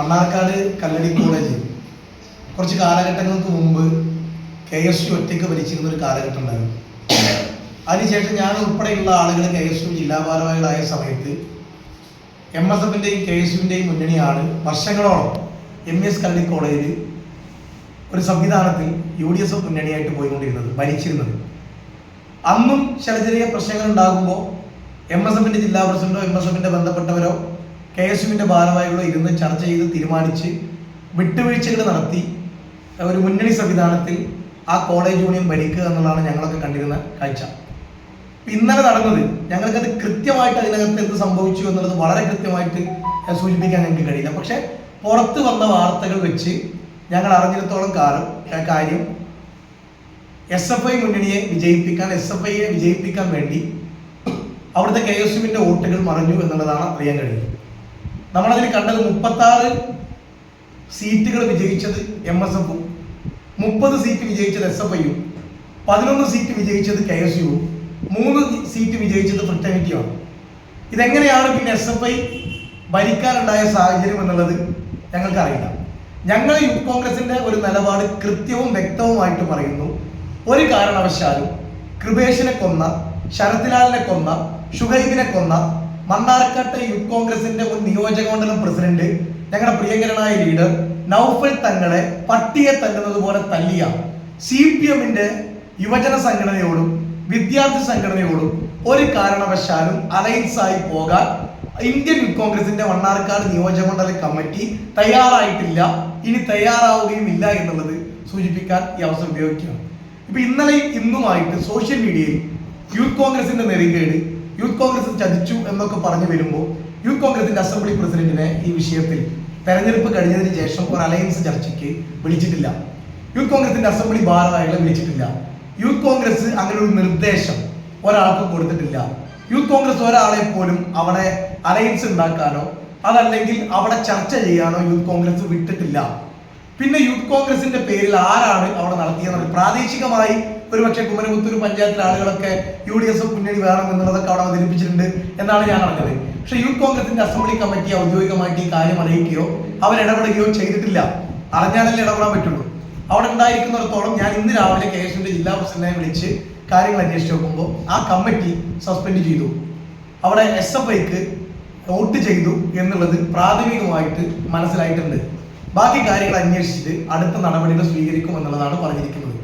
മണ്ണാർക്കാട് കല്ലടി college. കുറച്ച് കാലഘട്ടങ്ങൾക്ക് മുമ്പ് K S U ഒറ്റയ്ക്ക് ഭരിച്ചിരുന്ന ഒരു കാലഘട്ടം ഉണ്ടായിരുന്നു. അതിനുശേഷം ഞാൻ ഉൾപ്പെടെയുള്ള ആളുകൾ കെ എസ് യു ജില്ലാ ഭാരവാഹികളായ സമയത്ത് എം എസ് എഫിന്റെയും കെ എസ് യുവിന്റെയും മുന്നണിയാണ് വർഷങ്ങളോളം എം എസ് കല്ലടി കോളേജിൽ ഒരു സംവിധാനത്തിൽ യു ഡി എസ് മുന്നണിയായിട്ട് പോയിക്കൊണ്ടിരുന്നത് ഭരിച്ചിരുന്നത്. അന്നും ചില ചെറിയ പ്രശ്നങ്ങൾ ഉണ്ടാകുമ്പോൾ എം എസ് എഫിന്റെ ജില്ലാ പ്രസിഡന്റോ എം എസ് എഫിന്റെ ബന്ധപ്പെട്ടവരോ കെ എസ് യുവിന്റെ ഭാരവാഹികളെ ഇരുന്ന് ചർച്ച ചെയ്ത് തീരുമാനിച്ച് വിട്ടുവീഴ്ചകൾ നടത്തി ഒരു മുന്നണി സംവിധാനത്തിൽ ആ കോളേജ് യൂണിയൻ ഭരിക്കുക എന്നുള്ളതാണ് ഞങ്ങളൊക്കെ കണ്ടിരുന്ന കാഴ്ച. ഇന്നലെ നടന്നത് ഞങ്ങൾക്കത് കൃത്യമായിട്ട് അതിനകത്ത് എന്ത് സംഭവിച്ചു എന്നുള്ളത് വളരെ കൃത്യമായിട്ട് സൂചിപ്പിക്കാൻ ഞങ്ങൾക്ക് കഴിയില്ല. പക്ഷെ പുറത്ത് വന്ന വാർത്തകൾ വെച്ച് ഞങ്ങൾ അറിഞ്ഞിടത്തോളം കാലം കാര്യം എസ് എഫ് ഐ മുന്നണിയെ വിജയിപ്പിക്കാൻ എസ് എഫ് ഐയെ വിജയിപ്പിക്കാൻ വേണ്ടി അവിടുത്തെ കെ എസ് യുവിന്റെ വോട്ടുകൾ മറിഞ്ഞു എന്നുള്ളതാണ് അറിയാൻ കഴിയുന്നത്. നമ്മളതിൽ കണ്ടത് മുപ്പത്തി ആറ് സീറ്റുകൾ വിജയിച്ചത് എം എസ് എഫും മുപ്പത് സീറ്റ് വിജയിച്ചത് എസ് എഫ് ഐയും പതിനൊന്ന് സീറ്റ് വിജയിച്ചത് കെ എസ് യുവും മൂന്ന് സീറ്റ് വിജയിച്ചത് ഫ്രറ്റേണിറ്റിയുമാണ് ഇതെങ്ങനെയാണ് പിന്നെ എസ് എഫ് ഐ ഭരിക്കാനുണ്ടായ സാഹചര്യം എന്നുള്ളത് ഞങ്ങൾക്കറിയില്ല. ഞങ്ങൾ യൂത്ത് കോൺഗ്രസിന്റെ ഒരു നിലപാട് കൃത്യവും വ്യക്തവുമായിട്ട് പറയുന്നു. ഒരു കാരണവശാലും കൃപേഷിനെ കൊന്ന ശരത്ലാലിനെ കൊന്ന ഷുഹൈബിനെ കൊന്ന മണ്ണാർക്കാട്ടെ യൂത്ത് കോൺഗ്രസിന്റെ മുൻ നിയോജക മണ്ഡലം പ്രസിഡന്റ് ഞങ്ങളുടെ പ്രിയങ്കരനായ ലീഡർ നൗഫൽ തങ്ങളെ പട്ടിയെ തല്ലുന്നത് പോലെ തല്ലിയ സി പി എമ്മിന്റെ യുവജന സംഘടനയോടും വിദ്യാർത്ഥി സംഘടനയോടും ഒരു കാരണവശാലും അലയൻസ് ആയി പോകാൻ ഇന്ത്യൻ യൂത്ത് കോൺഗ്രസിന്റെ മണ്ണാർക്കാട് നിയോജക മണ്ഡല കമ്മിറ്റി തയ്യാറായിട്ടില്ല. ഇനി തയ്യാറാവുകയും ഇല്ല എന്നുള്ളത് സൂചിപ്പിക്കാൻ ഈ അവസരം ഉപയോഗിക്കുകയാണ്. ഇപ്പൊ ഇന്നലെയും ഇന്നുമായിട്ട് സോഷ്യൽ മീഡിയയിൽ യൂത്ത് കോൺഗ്രസിന്റെ നെറികേട് യൂത്ത് കോൺഗ്രസ് ചതിച്ചു എന്നൊക്കെ പറഞ്ഞു വരുമ്പോൾ യൂത്ത് കോൺഗ്രസിന്റെ അസംബ്ലി പ്രസിഡന്റിനെ ഈ വിഷയത്തിൽ തെരഞ്ഞെടുപ്പ് കഴിഞ്ഞതിന് ശേഷം ഒരു അലയൻസ് ചർച്ചയ്ക്ക് വിളിച്ചിട്ടില്ല. യൂത്ത് കോൺഗ്രസിന്റെ അസംബ്ലി ഭാരവാഹികളെ വിളിച്ചിട്ടില്ല. യൂത്ത് കോൺഗ്രസ് അങ്ങനെ ഒരു നിർദ്ദേശം ഒരാൾക്ക് കൊടുത്തിട്ടില്ല. യൂത്ത് കോൺഗ്രസ് ഒരാളെ പോലും അവിടെ അലയൻസ് ഉണ്ടാക്കാനോ അതല്ലെങ്കിൽ അവിടെ ചർച്ച ചെയ്യാനോ യൂത്ത് കോൺഗ്രസ് വിട്ടിട്ടില്ല. പിന്നെ യൂത്ത് കോൺഗ്രസിന്റെ പേരിൽ ആരാണ് അവിടെ നടത്തിയത് പ്രാദേശികമായി ഒരുപക്ഷെ കുമരമുത്തൂർ പഞ്ചായത്തിലെ ആളുകളൊക്കെ യു ഡി എസ് മുന്നണി വേണം എന്നുള്ളതൊക്കെ അവിടെ അവതരിപ്പിച്ചിട്ടുണ്ട് എന്നാണ് ഞാൻ അറിഞ്ഞത്. പക്ഷെ യൂത്ത് കോൺഗ്രസിന്റെ അസംബ്ലി കമ്മിറ്റി ഔദ്യോഗികമായിട്ട് ഈ കാര്യം അറിയിക്കുകയോ അവരിടപെടുകയോ ചെയ്തിട്ടില്ല. അറിഞ്ഞാലല്ലേ ഇടപെടാൻ പറ്റുള്ളൂ. അവിടെ ഉണ്ടായിരിക്കുന്നിടത്തോളം ഞാൻ ഇന്ന് രാവിലെ കെ എസ് ജില്ലാ പ്രസിഡന്റിനെ വിളിച്ച് കാര്യങ്ങൾ അന്വേഷിച്ച് നോക്കുമ്പോൾ ആ കമ്മിറ്റി സസ്പെൻഡ് ചെയ്തു. അവിടെ എസ് എഫ് ഐക്ക് വോട്ട് ചെയ്തു എന്നുള്ളത് പ്രാഥമികമായിട്ട് മനസ്സിലായിട്ടുണ്ട്. ബാക്കി കാര്യങ്ങൾ അന്വേഷിച്ചിട്ട് അടുത്ത നടപടികൾ സ്വീകരിക്കും എന്നുള്ളതാണ് പറഞ്ഞിരിക്കുന്നത്.